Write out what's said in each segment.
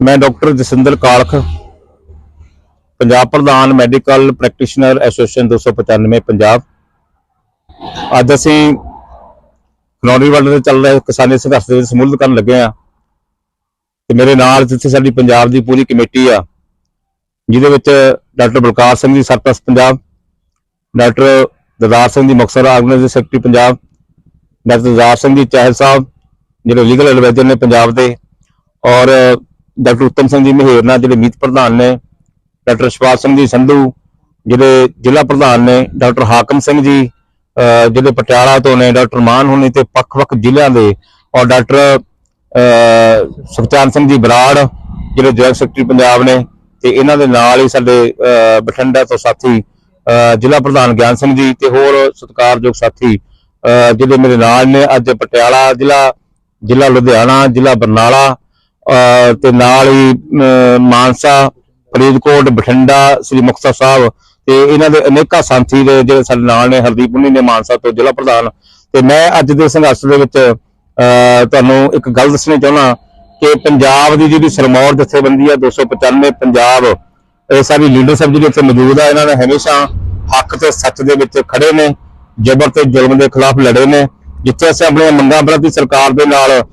ਮੈਂ ਡਾਕਟਰ ਜਸਿੰਦਰ ਕਾਲਖ, ਪੰਜਾਬ ਪ੍ਰਧਾਨ medical practitioner association 295 Punjab. ਅੱਜ ਅਸੀਂ ਖਨੌਰੀ ਵੱਲ ਦੇ ਚੱਲ ਰਹੇ ਕਿਸਾਨੀ ਸੰਘਰਸ਼ ਦੇ ਵਿੱਚ ਸਮੂਲਤ ਕਰਨ ਲੱਗੇ ਆ ਤੇ ਮੇਰੇ ਨਾਲ ਜਿੱਥੇ ਸਾਡੀ ਪੰਜਾਬ ਦੀ ਪੂਰੀ ਕਮੇਟੀ ਆ, ਜਿਹਦੇ ਵਿੱਚ ਡਾਕਟਰ ਬਲਕਾਰ ਸਿੰਘ ਜੀ ਸਰਪ੍ਰਸਤ Punjab, doctor Dadar Singh ji Muktsar organisation secretary Punjab, doctor Dadar Singh ji Chahal Sahib, ਜਿਹੜੇ ਲੀਗਲ ਐਡਵਾਈਜ਼ਰ ਨੇ ਪੰਜਾਬ ਦੇ, ਔਰ ਡਾਕਟਰ ਉੱਤਮ ਸਿੰਘ ਜੀ ਮਹੇਰਨਾ ਜਿਹੜੇ ਮੀਤ ਪ੍ਰਧਾਨ ਨੇ, ਡਾਕਟਰ ਸ਼ਿਵਾਲ ਸਿੰਘ ਜੀ ਸੰਧੂ, ਜਿਹੜੇ ਜ਼ਿਲ੍ਹਾ ਪ੍ਰਧਾਨ ਨੇ, ਡਾਕਟਰ ਹਾਕਮ ਸਿੰਘ ਜੀ ਜਿਹੜੇ ਪਟਿਆਲਾ ਤੋਂ ਨੇ, ਡਾਕਟਰ ਮਾਨ ਹੁਣੀ ਤੇ ਵੱਖ-ਵੱਖ ਜ਼ਿਲ੍ਹਿਆਂ ਦੇ, ਔਰ ਡਾਕਟਰ ਸੁਖਚਾਨ ਸਿੰਘ ਜੀ ਬਰਾੜ, ਜਿਹੜੇ ਜੁਆਇੰਟ ਸੈਕਟਰੀ ਪੰਜਾਬ ਨੇ, ਤੇ ਇਹਨਾਂ ਦੇ ਨਾਲ ਹੀ ਸਾਡੇ ਬਠਿੰਡਾ ਤੋਂ ਸਾਥੀ, ਅਹ ਜ਼ਿਲ੍ਹਾ ਪ੍ਰਧਾਨ ਗਿਆਨ ਸਿੰਘ ਜੀ ਤੇ ਹੋਰ ਸਤਿਕਾਰਯੋਗ ਸਾਥੀ ਜਿਹੜੇ ਮੇਰੇ ਨਾਲ ਨੇ, ਅੱਜ ਪਟਿਆਲਾ ਜ਼ਿਲ੍ਹਾ ਜ਼ਿਲ੍ਹਾ ਲੁਧਿਆਣਾ, ਜ਼ਿਲ੍ਹਾ ਬਰਨਾਲਾ ਤੇ ਨਾਲ ਹੀ, ਅਹ, ਮਾਨਸਾ, ਫਰੀਦਕੋਟ, ਬਠਿੰਡਾ, ਸ੍ਰੀ ਮੁਕਤਸਰ ਸਾਹਿਬ ਤੇ ਇਹਨਾਂ ਦੇ ਅਨੇਕਾਂ ਸਾਥੀ ਦੇ ਜਿਹੜੇ ਸਾਡੇ ਨਾਲ ਨੇ, ਹਰਦੀਪ ਉਨੀ ਨੇ ਮਾਨਸਾ ਤੋਂ ਜ਼ਿਲ੍ਹਾ ਪ੍ਰਧਾਨ। ਤੇ ਮੈਂ ਅੱਜ ਦੇ ਸੰਘਰਸ਼ ਦੇ ਵਿੱਚ ਤੁਹਾਨੂੰ ਇੱਕ ਗੱਲ ਦੱਸਣੀ ਚਾਹੁੰਦਾ ਕਿ ਪੰਜਾਬ ਦੀ ਜਿਹੜੀ ਸਰਮੌਰ ਜਥੇਬੰਦੀ ਆ 295 ਪੰਜਾਬ, ਇਹ ਸਾਰੀ ਲੀਡਰਸ਼ਿਪ ਜਿਹੜੀ ਇੱਥੇ ਮੌਜੂਦ ਆ, ਇਹਨਾਂ ਨੇ ਹਮੇਸ਼ਾ ਹੱਕ ਤੇ ਸੱਚ ਦੇ ਵਿੱਚ ਖੜੇ ਨੇ, ਜ਼ਬਰ ਤੇ ਜ਼ੁਲਮ ਦੇ ਖਿਲਾਫ ਲੜੇ ਨੇ। ਜਿੱਥੇ ਅਸੀਂ ਆਪਣੀਆਂ ਮੰਗਾਂ ਪ੍ਰਤੀ ਸਰਕਾਰ ਦੇ ਨਾਲ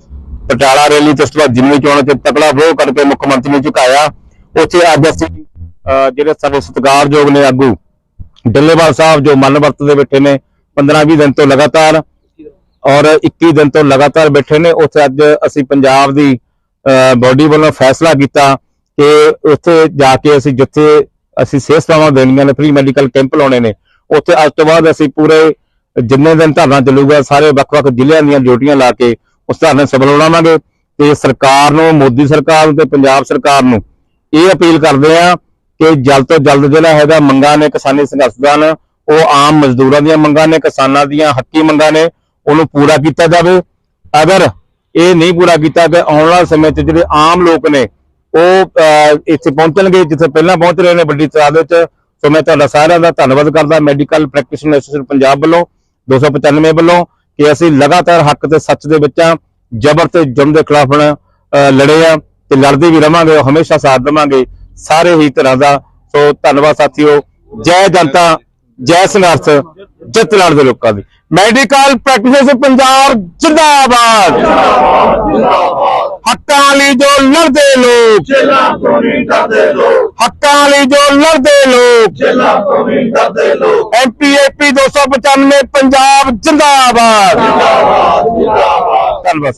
ਪਟਿਆਲਾ ਰੈਲੀ ਤੇ ਉਸ ਤੋਂ ਬਾਅਦ ਜਿਮਨੀ ਚੋਣਾਂ ਚ ਤਕੜਾ ਵਿਰੋਧ ਕਰਕੇ ਮੁੱਖ ਮੰਤਰੀ ਨੂੰ ਝੁਕਾਇਆ, ਉੱਥੇ ਅੱਜ ਅਸੀਂ ਅਹ ਜਿਹੜੇ ਸਾਡੇ ਸਤਿਕਾਰਯੋਗ ਨੇ ਆਗੂ, ਡੱਲੇਵਾਲ ਸਾਹਿਬ ਜੋ ਮਨ ਵਰਤ ਦੇ ਬੈਠੇ ਨੇ 15-20 ਦਿਨ ਤੋਂ ਲਗਾਤਾਰ ਔਰ 21 ਦਿਨ ਤੋਂ ਲਗਾਤਾਰ ਬੈਠੇ ਨੇ, ਉੱਥੇ ਅੱਜ ਅਸੀਂ ਪੰਜਾਬ ਦੀ ਬਾਡੀ ਵੱਲੋਂ ਫੈਸਲਾ ਕੀਤਾ ਕਿ ਉੱਥੇ ਜਾ ਕੇ ਅਸੀਂ ਜਿੱਥੇ ਅਸੀਂ ਸਿਹਤ ਸੇਵਾਵਾਂ ਦੇਣੀਆਂ ਨੇ ਫ੍ਰੀ ਮੈਡੀਕਲ ਕੈਂਪ ਲਾਉਣੇ ਨੇ, ਉੱਥੇ ਅੱਜ ਤੋਂ ਬਾਅਦ ਅਸੀਂ ਪੂਰੇ ਜਿੰਨੇ ਦਿਨ ਧਰਨਾ ਚੱਲੂਗਾ, ਸਾਰੇ ਵੱਖ-ਵੱਖ ਜ਼ਿਲ੍ਹਿਆਂ ਦੀਆਂ ਡਿਊਟੀਆਂ ਲਾ ਕੇ ਉਸ ਧਰਨੇ ਸਫਲ ਬਣਾਵਾਂਗੇ ਤੇ ਸਰਕਾਰ ਨੂੰ, ਮੋਦੀ ਸਰਕਾਰ ਨੂੰ ਤੇ ਪੰਜਾਬ ਸਰਕਾਰ ਨੂੰ ਇਹ ਅਪੀਲ ਕਰਦੇ ਆ ਕਿ ਜਲਦ ਤੋਂ ਜਲਦ ਜਿਹੜਾ ਹੈਗਾ ਮੰਗਾਂ ਨੇ ਕਿਸਾਨੀ ਸੰਘਰਸ਼ ਦੌਰਾਨ, ਉਹ ਆਮ ਮਜ਼ਦੂਰਾਂ ਦੀਆਂ ਮੰਗਾਂ ਨੇ, ਕਿਸਾਨਾਂ ਦੀਆਂ ਹੱਕੀ ਮੰਗਾਂ ਨੇ, ਉਹਨੂੰ ਪੂਰਾ ਕੀਤਾ ਜਾਵੇ। ਅਗਰ ਇਹ ਨਹੀਂ ਪੂਰਾ ਕੀਤਾ ਤੇ ਆਉਣ ਵਾਲੇ ਸਮੇਂ 'ਚ ਜਿਹੜੇ ਆਮ ਲੋਕ ਨੇ, ਉਹ ਇੱਥੇ ਪਹੁੰਚਣਗੇ, ਜਿੱਥੇ ਪਹਿਲਾਂ ਪਹੁੰਚ ਰਹੇ ਨੇ ਵੱਡੀ ਤਾਦਾਦ ਵਿੱਚ, ਸੋ ਮੈਂ ਤੁਹਾਡਾ ਸਾਰਿਆਂ ਦਾ ਧੰਨਵਾਦ ਕਰਦਾ। ਮੈਡੀਕਲ ਪ੍ਰੈਕਟੀਸ਼ਨਰ ਐਸੋਸੀਏਸ਼ਨ ਪੰਜਾਬ ਵੱਲੋਂ 295 ਵੱਲੋਂ ਕਿ ਅਸੀਂ ਲਗਾਤਾਰ ਹੱਕ ਤੇ ਸੱਚ ਦੇ ਵਿੱਚ ਆ ਜ਼ਬਰ ਤੇ ਜ਼ੁਲਮ ਦੇ ਖਿਲਾਫ ਲੜੇ ਆ ਤੇ ਲੜਦੇ ਵੀ ਰਵਾਂਗੇ ਹਮੇਸ਼ਾ ਸਾਥ ਦੇਵਾਂਗੇ ਸਾਰੇ ਹੀ ਤਰ੍ਹਾਂ ਦਾ। ਸੋ ਧੰਨਵਾਦ ਸਾਥੀਓ ਜੈ ਜਨਤਾ ਜੈ ਸੰਘਰਸ਼ ਜਿੱਤ ਲੜਦੇ ਲੋਕਾਂ ਦੀ। ਮੈਡੀਕਲ ਪ੍ਰੈਕਟਿਸ ਪੰਜਾਬ ਜਿੰਦਾਬਾਦ। ਹੱਕਾਂ ਲਈ ਜੋ ਲੜਦੇ ਲੋਕ। ਜਿਲਾ ਤੋਂ ਨਹੀਂ ਡਰਦੇ ਲੋਕ ਹੱਕਾਂ ਲਈ ਜੋ ਲੜਦੇ ਲੋਕ। ਜਿਲਾ ਤੋਂ ਨਹੀਂ ਡਰਦੇ ਲੋਕ। ਐਮਪੀਏਪੀ 295 ਪੰਜਾਬ ਜਿੰਦਾਬਾਦ। ਜਿੰਦਾਬਾਦ ਜਿੰਦਾਬਾਦ। ਧੰਨਵਾਦ